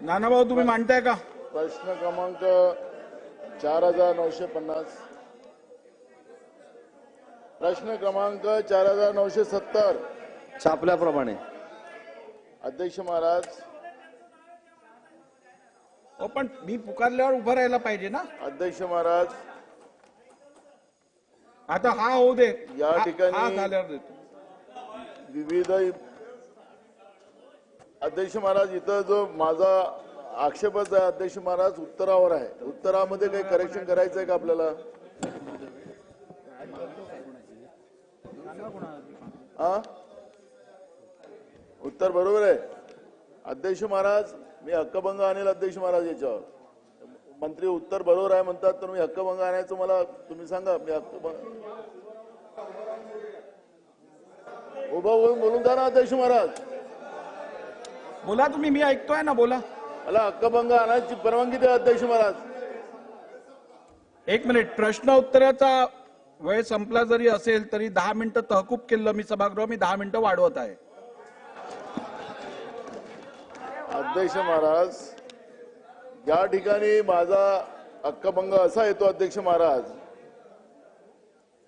नानाभाऊ तुम्ही मांडताय का? प्रश्न क्रमांक चार हजार नऊशे पन्नास. प्रश्न क्रमांक चार हजार नऊशे सत्तर. छापल्याप्रमाणे. अध्यक्ष महाराज. हो पण मी पुकारल्यावर उभं राहायला पाहिजे ना? अध्यक्ष महाराज. आता हा होऊ दे. या हा- ठिकाणी- हा झाल्यावर देतो. विविध अध्यक्ष महाराज इथं जो माझा आक्षेपच आहे अध्यक्ष महाराज उत्तरावर आहे. उत्तरामध्ये काही करेक्शन करायचं आहे का आपल्याला? हा? उत्तर बरोबर आहे. अध्यक्ष महाराज मी हक्कभंग आणेल अध्यक्ष महाराज याच्यावर. मंत्री उत्तर बरोबर आहे म्हणतात तर मी हक्कभंग आणायचं मला तुम्ही सांगा मी हक्कभंग उभं होऊन बोलून जा ना अध्यक्ष महाराज. बोला तुम्ही मी ऐकतोय ना बोला. मला हक्कभंग आणायची परवानगी द्या अध्यक्ष महाराज. एक मिनिट प्रश्न उत्तराचा वेळ संपला जरी असेल तरी दहा मिनिटं तहकूब केलं मी सभागृह मी दहा मिनिटं वाढवत आहे. अध्यक्ष महाराज या ठिकाणी माझा हक्कभंग असा येतो अध्यक्ष महाराज.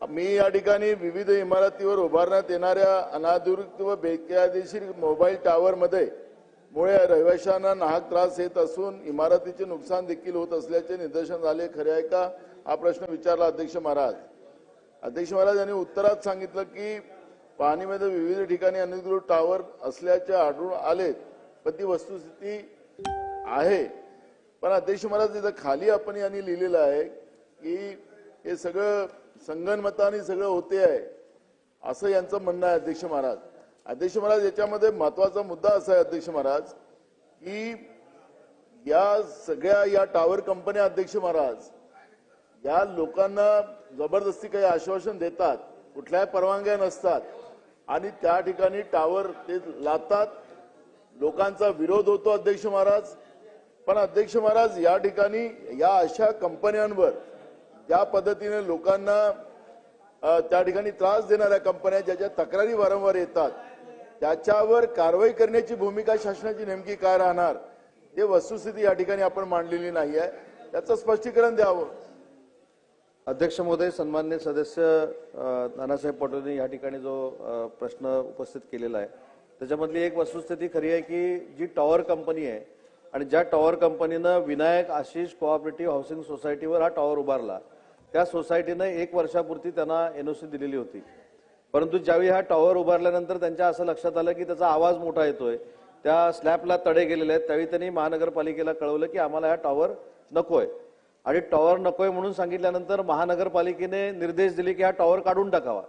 मी या ठिकाणी विविध इमारतीवर उभारण्यात येणाऱ्या अनाधिकृत व बेकायदेशीर मोबाईल टॉवर मध्ये मुळे रहिवाशांना नाहक त्रास येत असून इमारतीचे नुकसान देखील होत असल्याचे निदर्शन झाले. खरे आहे का? हा प्रश्न विचारला अध्यक्ष महाराज. अध्यक्ष महाराज यांनी उत्तरात सांगितलं की पाहणीमध्ये विविध ठिकाणी अनधिकृत टॉवर असल्याचे आढळून आले पण ती वस्तुस्थिती आहे. पण अध्यक्ष महाराज तिथं खाली आपण यांनी लिहिलेलं आहे की हे सगळं संगणमताने सगळं होते आहे असं यांचं म्हणणं आहे अध्यक्ष महाराज. अध्यक्ष महाराज याच्यामध्ये महत्त्वाचा मुद्दा असा आहे अध्यक्ष महाराज की या सगळ्या या टावर कंपन्या अध्यक्ष महाराज या लोकांना जबरदस्ती काही आश्वासन देतात कुठल्याही परवानग्या नसतात आणि त्या ठिकाणी टावर ते लादतात. लोकांचा विरोध होतो अध्यक्ष महाराज पण अध्यक्ष महाराज या ठिकाणी या अशा कंपन्यांवर ज्या पद्धतीने लोकांना त्या ठिकाणी त्रास देणाऱ्या कंपन्या ज्याच्या तक्रारी वारंवार येतात त्याच्यावर कारवाई करण्याची भूमिका शासनाची नेमकी काय राहणार हे वस्तुस्थिती या ठिकाणी आपण मांडलेली नाही आहे त्याचं स्पष्टीकरण द्यावं. अध्यक्ष महोदय सन्मान्य सदस्य नानासाहेब पटोले या ठिकाणी जो प्रश्न उपस्थित केलेला आहे त्याच्यामधली एक वस्तुस्थिती खरी आहे की जी टॉवर कंपनी आहे आणि ज्या टॉवर कंपनीनं विनायक आशिष कोऑपरेटिव्ह हाऊसिंग सोसायटीवर हा टॉवर उभारला. त्या सोसायटीनं एक वर्षापुरती त्यांना एनओसी दिलेली होती. परंतु ज्यावेळी हा टॉवर उभारल्यानंतर त्यांच्या असं लक्षात आलं की त्याचा आवाज मोठा येतोय त्या स्लॅबला तडे गेलेले आहेत. त्यावेळी त्यांनी महानगरपालिकेला कळवलं की आम्हाला हा टॉवर नकोय. आणि टॉवर नकोय म्हणून सांगितल्यानंतर महानगरपालिकेने निर्देश दिले की हा टॉवर काढून टाकावा.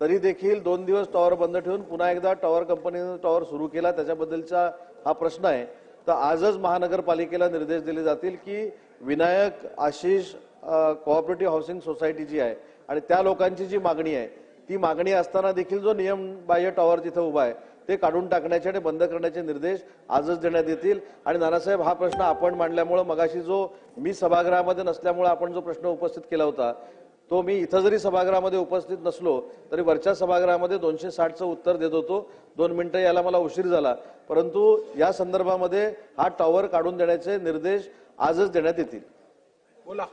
तरी देखील दोन दिवस टॉवर बंद ठेवून पुन्हा एकदा टॉवर कंपनीनं टॉवर सुरू केला. त्याच्याबद्दलचा हा प्रश्न आहे. तर आजच महानगरपालिकेला निर्देश दिले जातील की Vinayak Ashish cooperative housing society जी आहे आणि त्या लोकांची जी मागणी आहे ती मागणी असताना देखील जो नियम बाह्य टॉवर तिथे उभा आहे ते काढून टाकण्याचे आणि बंद करण्याचे निर्देश आजच देण्यात येतील. आणि नानासाहेब हा प्रश्न आपण मांडल्यामुळं मगाशी जो मी सभागृहामध्ये नसल्यामुळं आपण जो प्रश्न उपस्थित केला होता तो मी इथं जरी सभागृहामध्ये उपस्थित नसलो तरी वरच्या सभागृहामध्ये दोनशे साठचं उत्तर देत होतो. दोन मिनिटं याला मला उशीर झाला. परंतु या संदर्भामध्ये हा टॉवर काढून देण्याचे निर्देश आजच देण्यात येतील. बोला.